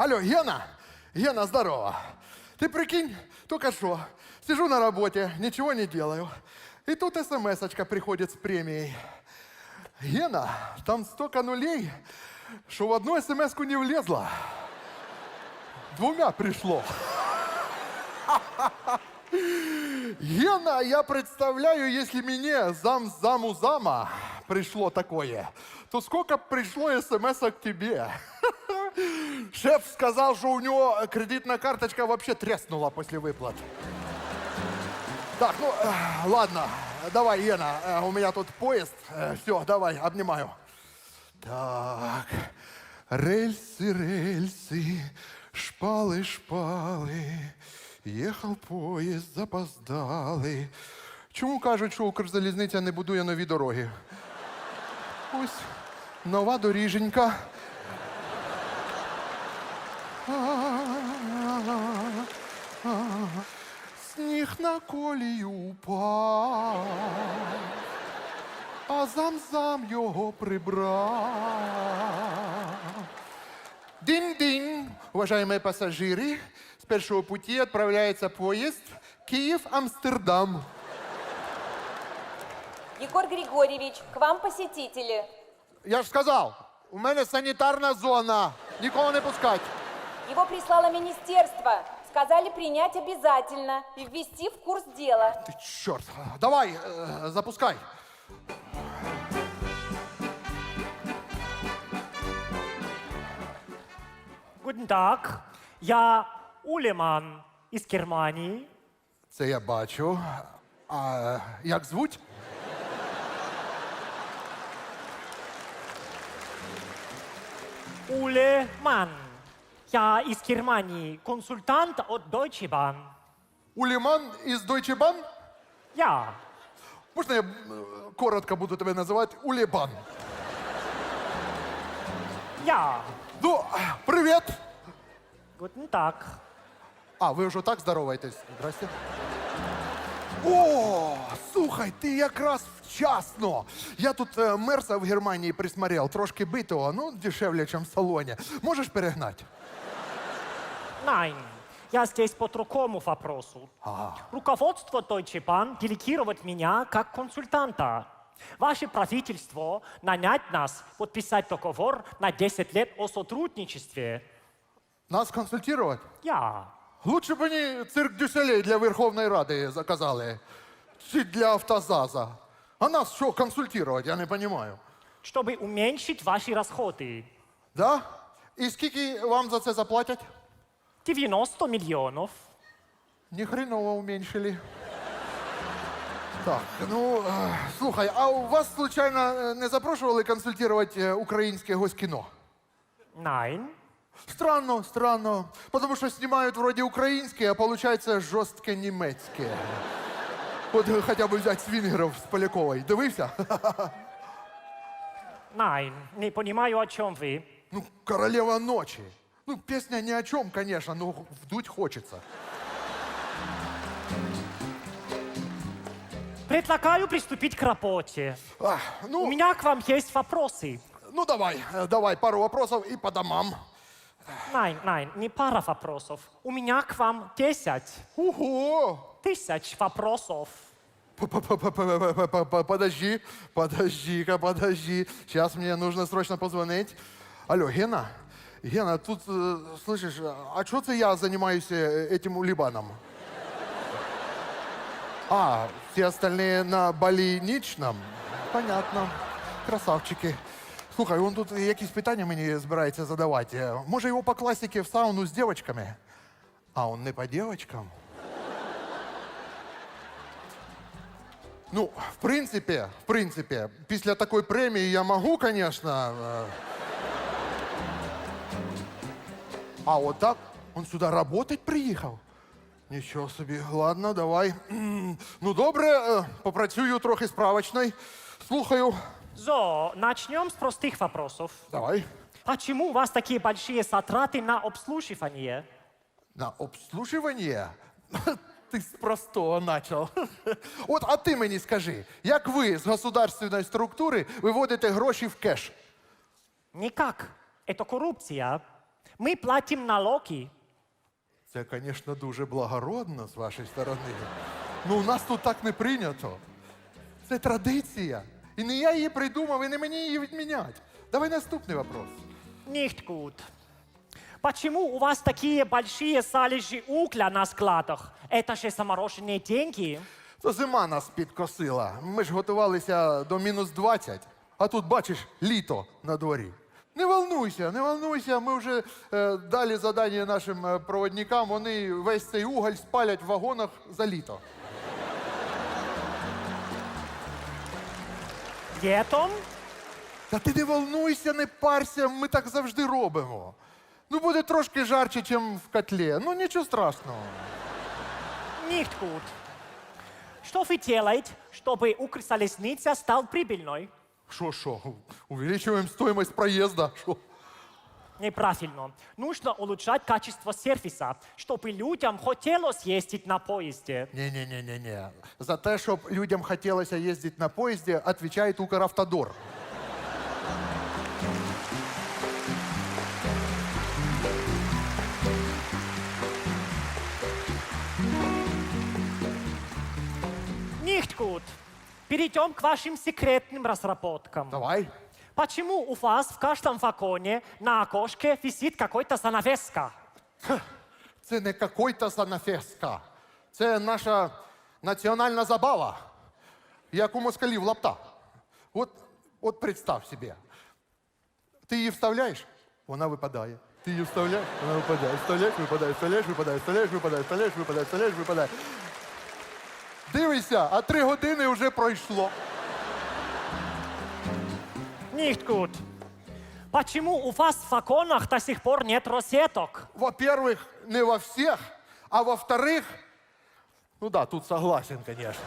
Алло, Гена? Гена, здорово. Ты прикинь, только что, сижу на работе, ничего не делаю. И тут смс-очка приходит с премией. Гена, там столько нулей, что в одну смс-ку не влезло. Двумя пришло. Гена, я представляю, если мне зам заму зама пришло такое, то сколько пришло смс к тебе? Шеф сказал, что у него кредитная карточка вообще треснула после выплат. Так, ну, э, ладно, давай, Гена, э, у меня тут поезд. Все, давай, обнимаю. Так, рельсы, рельсы, шпалы, шпали. Їхав поїзд запоздалий. Чому кажуть, що Укрзалізниця не будує нові дороги? Ось нова доріженька. Сніг на колію упав, а зам-зам його прибрав. Динь-динь, уважаемые пассажиры, с первого пути отправляется поезд Киев-Амстердам. Егор Григорьевич, к вам посетители. Я ж сказав, у мене санітарна зона. Нікого не пускать. Его прислало министерство. Сказали принять обязательно и ввести в курс дела. Ти чорт. Давай, е, запускай. Guten Tag, я Улеман із Германії. Це я бачу. А як звуть? Улеман. Я із Германії, консультант від Deutsche Bahn. Уліман із Deutsche Bahn? Я. Можна я е, коротко буду тебе називати Улібан? Я. Ну, привіт! Guten Tag. А, ви вже так здороваєтесь. Здрасте. О, слухай, ти якраз вчасно. Я тут е, мерса в Германії присмотрел, трошки битого, ну, дешевле, ніж в салоні. Можеш перегнати? Nein, я здесь по другому вопросу. Руководство Deutsche Bahn делегировать меня как консультанта. Ваше правительство нанять нас подписать договор на 10 лет о сотрудничестве. Нас консультувати? Я. Лучше б вони цирк Дюселей для Верховної Ради заказали. Чи для автозаза. А нас що консультувати, я не розумію. Чтобы уменьшить ваши расходы. Да? І скільки вам за це заплатять? 90 миллионов. Ни хреново уменьшили. Так, ну, е, слухай, а у вас, случайно, е, не запрошували консультувати е, українське госкіно? Nein. Странно, странно. Потому що знімають вроді українське, а получається жорстке німецьке. От е, хоча б взяти свінгерів з Полякової. Дивився? Nein, не понимаю, о чем вы. Ну, королева ночі. Ну, пісня ні о чому, конечно, но вдуть хочеться. Предлагаю приступить к работе. А, У ну, меня к вам есть вопросы. ну давай, е, давай пару вопросов и по домам. Nein, nein, не пара вопросов. У меня к вам 10 Ого! тысяч вопросов. П-п-п-п-п-п- Подожди, подожди-ка, подожди. Сейчас мне нужно срочно позвонить. Алло, Гена? Гена, тут, э, слышишь, а что це я занимаюсь э, этим улибаном? А, все остальные на больничном? Понятно. Красавчики. Слухай, он тут якісь питання мені збирається задавати. Е, Може його по класике в сауну з девочками? А он не по девочкам? Ну, в принципі, в принципі, після такої премії я можу, звісно. А от так он сюди работать приїхав. Нічого собі, ладно, давай. Ну, добре, е, попрацюю трохи справочною. Слухаю. So, начнем с простых вопросов. Давай. Почему у вас такие большие затраты на обслуживание? На обслуживание? Ти з простого почав. От, а ти мені скажи, як ви з государственної структури виводите гроші в кеш? Никак Это коррупция. Мы платим налоги. Це, звісно, дуже благородно з вашої сторони. Ну, у нас тут так не прийнято. Це традиція. І не я її придумав, і не мені її відмінять. Давай наступний вопрос. Nicht gut. Почему у вас такие большие залежи угля на складах? Это же замороженные деньги. То зима нас підкосила. Ми ж готувалися до мінус 20, а тут бачиш літо на дворі. Не волнуйся, не волнуйся. Ми вже е, далі задання нашим е, проводникам. Вони весь цей уголь спалять в вагонах за літо. Летом? Та ти не волнуйся, не парся, ми так завжди робимо. Ну, буде трошки жарче, ніж в котлі. Ну, нічого страшного. Nicht gut. Что вы делаете, чтобы Укрзалезница стал прибыльной? Что, что? Увеличиваем стоимость проезда? Шо? Неправильно. Нужно улучшать качество сервиса, чтобы людям хотелось ездить на поезде. Не-не-не-не-не. За то, чтобы людям хотелось ездить на поезде, отвечает Укравтодор. Перейдем к вашим секретным разработкам. Давай. Почему у вас в каждом вагоне на окошке висит какой-то занавеска? Це не какой-то занафеска. Це наша національна забава, як у москалів лапта. От, от представ собі. Ти її вставляєш, вона випадає. Ти її вставляєш, вона випадає. Вставляєш, випадає, вставляєш, випадає, вставляєш, випадає, вставляєш, випадає, вставляєш, випадає. Дивися, а три години вже пройшло. Nicht gut. Почему у вас в вагонах до сих пор нет розеток? Во-первых, не во всех, а во-вторых, ну да, тут согласен, конечно.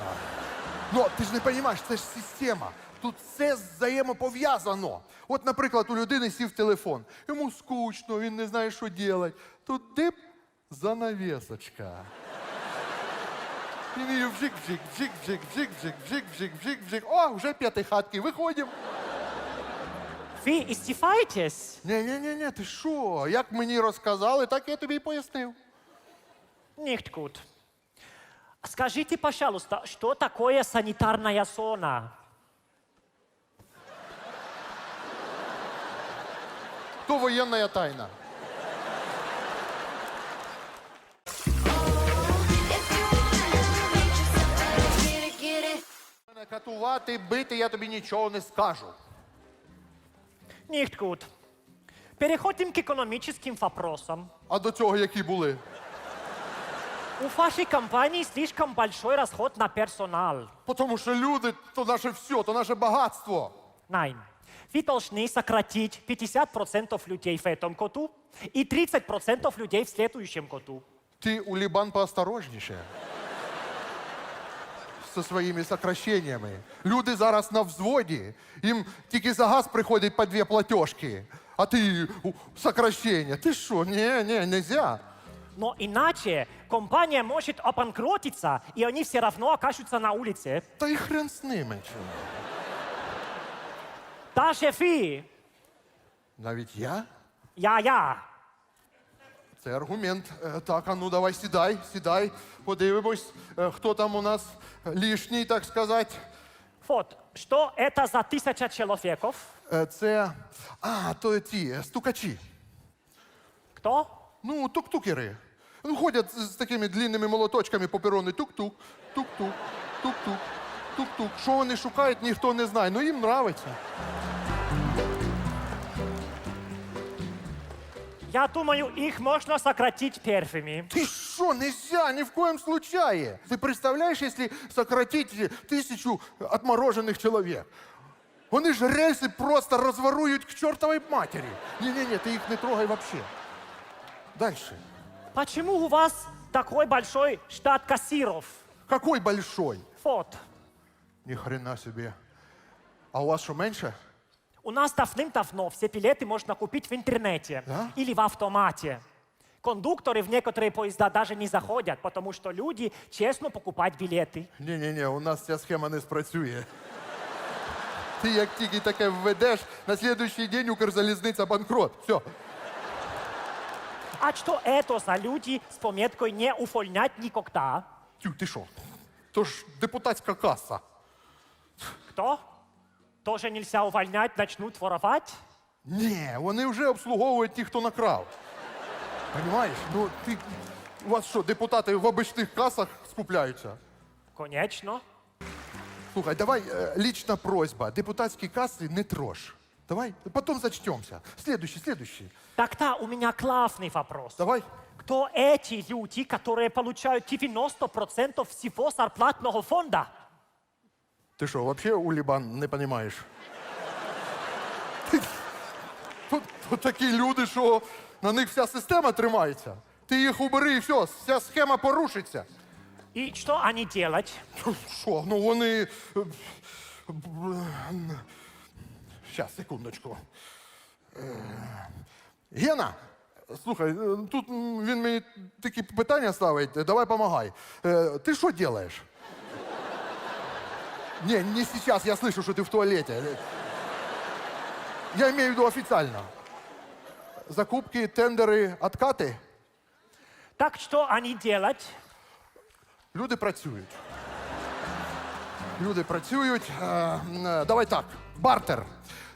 Но ти ж не розумієш, це ж система. Тут все взаємопов'язано. От, наприклад, у людини сів телефон. Йому скучно, він не знає, що робити. Тут дип занавесочка. І він бзик-бзик, бзик-бзик, бзик-бзик, бзик-бзик, бзик-бзик. О, вже п'ятий хатки, виходимо. Ви істіфаєтесь? Ні, ні, ні, ні, ти що? Як мені розказали, так я тобі і пояснив. Nicht gut. Скажите, пожалуйста, что такое санитарная зона? То воєнна тайна. Катувати, бити я тобі нічого не скажу. Nicht gut. Переходим к экономическим вопросам. А до цього які були? У вашей компании слишком большой расход на персонал. Тому що люди то наше все, то наше багатство. Nein. Вы должны сократить 50% людей в этом году и 30% людей в следующем году. Ти у Лібан поосторожніше. Зі своїми сокращеннями. Люди зараз на взводі. Їм тільки за газ приходить по дві платіжки. А ти сокращення. Ти що? Ні, ні, нельзя. Но иначе компания может обанкротиться, и они все равно окажутся на улице. Та й хрен з ними. чого. Даже вы, Навіть я? я-я, Це аргумент. Е, Так, а ну давай сідай, сідай, подивимось, е, хто там у нас лишній, так сказати. вот, что это за тысяча человеков? Е, Це. А, то ті стукачі. Кто? Ну, тук-тукери. Ну, ходять з такими длинними молоточками по перону. Тук-тук, тук-тук, тук-тук, тук-тук. Що вони шукають, ніхто не знає. Ну їм нравиться. Я думаю, их можно сократить первыми. Ти що, нельзя, ні в коем случае. Ти представляєш, якщо сократити тисячу отморожених чоловік? Вони ж рельси просто розворують к чортовій матері. Ні-ні-ні, ти їх не трогай вообще. Дальше. Почему у вас такой большой штат кассиров? Какой большой? Вот. Ни хрена себе. А у вас що менше? У нас давным-давно все билеты можно купить в интернете Да? или в автомате. Кондукторы в некоторые поезда даже не заходят, потому что люди честно покупают билеты. Ні-ні-ні, у нас ця схема не спрацює. Ти як тільки таке введеш, на слідуючий день Укрзалізниця банкрот. Все. А что это за люди с пометкой «не увольнять никогда»? Тю, ти що? То ж депутатська каса. Кто? Тоже нельзя увольнять, начнут воровать? Ні, вони вже обслуговують ті, хто накрав. Понимаєш? Ну, ти. У вас що, депутати в обичних касах скупляються? Конечно. Слухай, давай е, лічна просьба. Депутатські каси не трожь. Давай, потім зачтемся. Следующий, следующий. Так-то у меня классный вопрос. Давай. Кто эти люди, которые получают 90% всего зарплатного фонда? Ти що, взагалі Улібан не розумієш? Тут, тут такі люди, що на них вся система тримається. Ти їх убери і все, вся схема порушиться. И что они делать? Що? Ну вони. Щас, секундочку. Е, Гена, слухай, е, тут м, він мені такі питання ставить. Давай помагай. Е, Ти що робиш? Не, не сейчас, я слышу, что ты в туалете. Я имею в виду официально. Закупки, тендери, откати. Так что они делать? Люди працюють. Люди працюють. Е, е, давай так, бартер.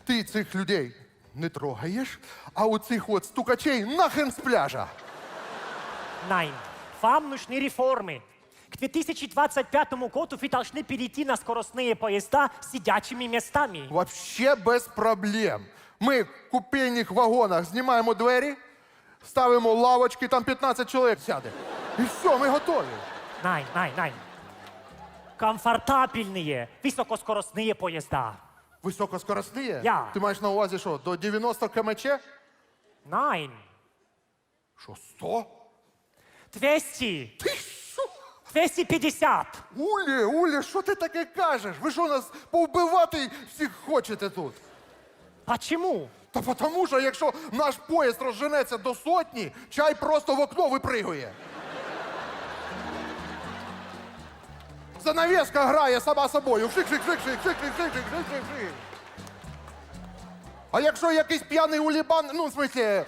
Ти цих людей не трогаєш, а у цих от стукачей нахрен з пляжа. Nein. Вам нужны реформы. К 2025 году вы должны перейти на скоростные поезда с сидячими местами. Вообще без проблем. Ми в купейних вагонах знімаємо двері, ставимо лавочки, там 15 чоловік сяде. І все, ми готові. Nein, nein, nein. Комфортабельные высокоскоростные поезда. Високоскоростні? Я. Ти маєш на увазі що, до 90 кмч? Nein. Що, 100? 200. Ти що? 250. Улі, Улі, що ти таке кажеш? Ви що нас повбивати всіх хочете тут? Почему? Та тому що якщо наш поїзд розженеться до сотні, чай просто в окно випригує. Занавеска грає сама собою. Шик, шик, шик, шик, шик, шик, шик, шик, шик, шик, шик. А якщо якийсь п'яний улібан, ну, в смысле,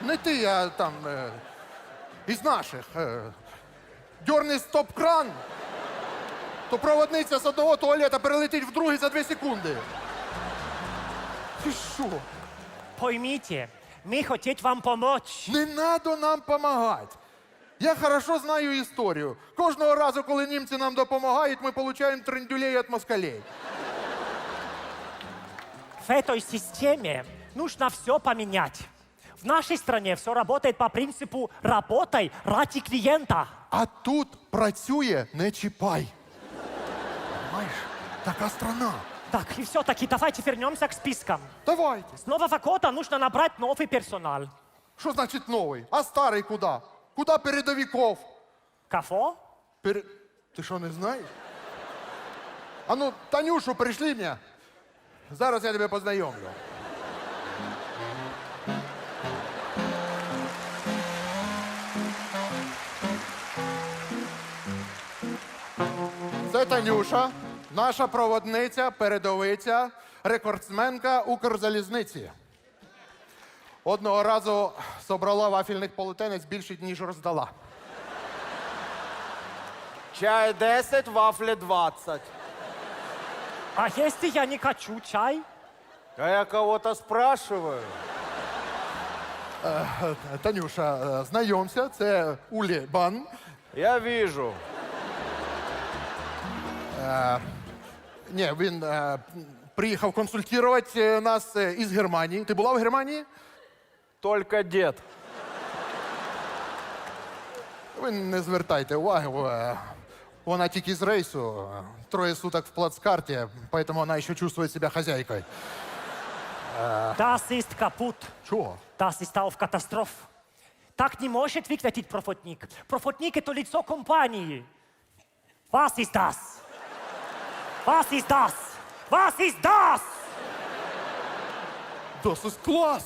не ти, а там е, із наших. Е, стоп-кран, то проводниця з одного туалета перелетить в другий за дві секунди. Ти що? Поймите, мы хотим вам помочь. Не надо нам допомагати. Я хорошо знаю історію. Кожного разу, коли німці нам допомагають, ми отримуємо трендюлей від москалей. В этой системе нужно все поменять. В нашей стране все работает по принципу «работай ради клиента». А тут працює не чіпай. Понимаєш? Така страна. Так, и все-таки давайте вернемся к спискам. Давайте. С нового года нужно набрать новый персонал. Що значить новий? А старий куди? Куди передовиков? Кого? Пере... Ти що, не знаєш? А ну, Танюшу, прийшли мені. Зараз я тебе познайомлю. Танюша, наша проводниця, передовиця, рекордсменка Укрзалізниці. Одного разу собрала вафельних полотенець більше, ніж роздала. Чай 10, вафлі 20. А если я не хочу чай? А я кого-то спрашиваю. Танюша, е, знайомся, це Улі Бан. Я вижу. Ні, він е, приїхав консультувати е, нас е, із Германії. Ти була в Германії? Только дед. Ви не звертайте уваги. е, Вона тільки з рейсу, е, троє суток в плацкарті, поэтому вона ще чувствує себе хазяйкою. Das ist kaputt. Чого? Das ist auf Katastroph. Так не может выглядеть профотник. Профотник — это лицо компании. Was ist das? Was ist das? Was ist das? Das ist клас!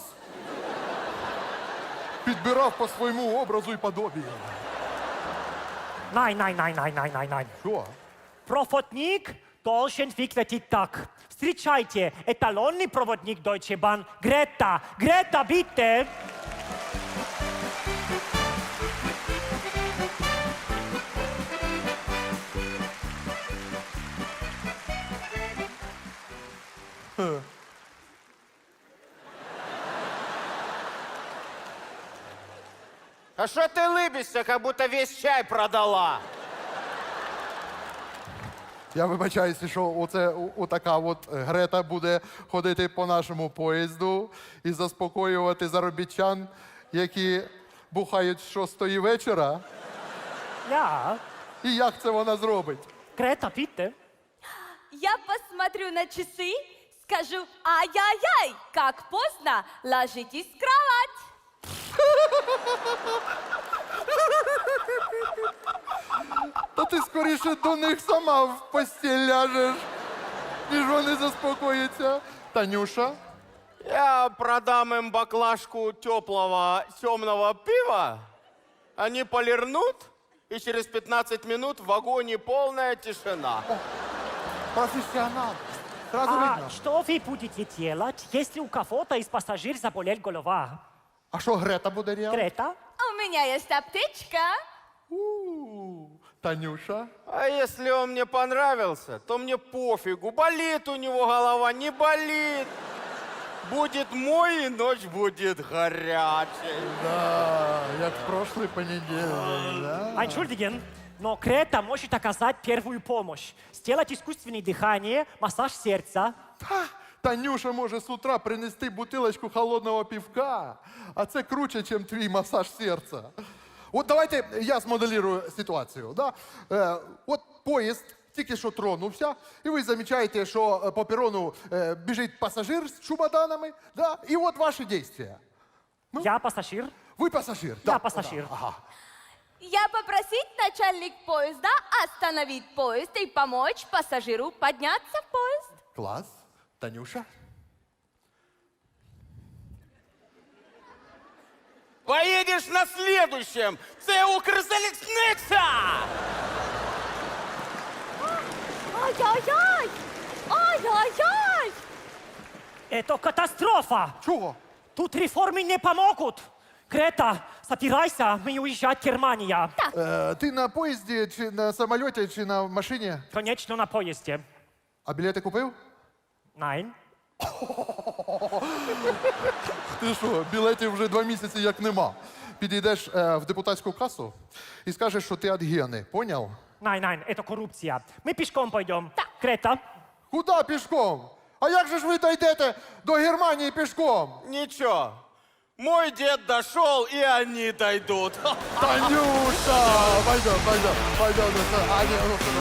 Підбирав по своєму образу і подобію. Nein, nein, nein, nein, nein, nein, nein. Що? Профотник — должен выглядеть так. Встречайте, эталонный проводник Deutsche Bahn, Грета. Грета, bitte. А что ты лыбишься, как будто весь чай продала? Я вибачаюся, що оце о- отака от Грета буде ходити по нашому поїзду і заспокоювати заробітчан, які бухають з шостої вечора. Ja, І як це вона зробить? Грета, bitte. Я посмотрю на часы, скажу ай-яй-яй, как поздно, ложитесь в кровать. Та ти скоріше до них сама в постіль ляжеш, ніж вони заспокояться. Танюша, Я продам им баклажку теплого темного пива, они полирнут, и через 15 минут в вагоне полная тишина. професіонал. Сразу А видно. что вы будете делать, если у кого-то из пассажиров заболел голова? А що Грета буде рядом? Грета? У меня есть аптечка. У, Танюша. А если он мне понравился, то мне пофигу, болит у него голова, не болит. Будет мой, и ночь будет горячей. Да, як в прошлый понедельник, да? Entschuldigen, но Грета может оказать первую помощь. Сделать искусственное дыхание, массаж сердца. Та, Танюша може з утра принести бутилочку холодного півка, а це круче, ніж твій масаж серця. От давайте я змоделірую ситуацію. Да? Е, от поїзд тільки що тронувся, і ви замічаєте, що е, по перону е, біжить пасажир з чемоданами, да? і от ваші дії. Я пассажир. Ви пасажир. Я да, пасажир. да, Ага. Я попросить начальник поезда остановить поезд и помочь пассажиру подняться в поезд. Клас. Танюша. Поедешь на следующем! Це Укрзалізниця! Ай-яй-яй! Ай-яй-яй! Это катастрофа! Чого? Тут реформы не помогут. Грета, собирайся, мы уезжать в Германию. Е, ти на поїзді, чи на самоліті, чи на машині? Конечно, на поезде. А білети купив? Nein. Ти що, білетів вже два місяці як нема. Підійдеш е, в депутатську касу і скажеш, що ти від гени. Поняв? Nein, nein, это коррупция. Мы пешком пойдем. Грета, Куда пішком? А як же ж ви дійдете до Германії пішком? Ничего, мой дед дошел, и они дойдут. Танюша! Пойдем, пойдем, пойдем. А, ну,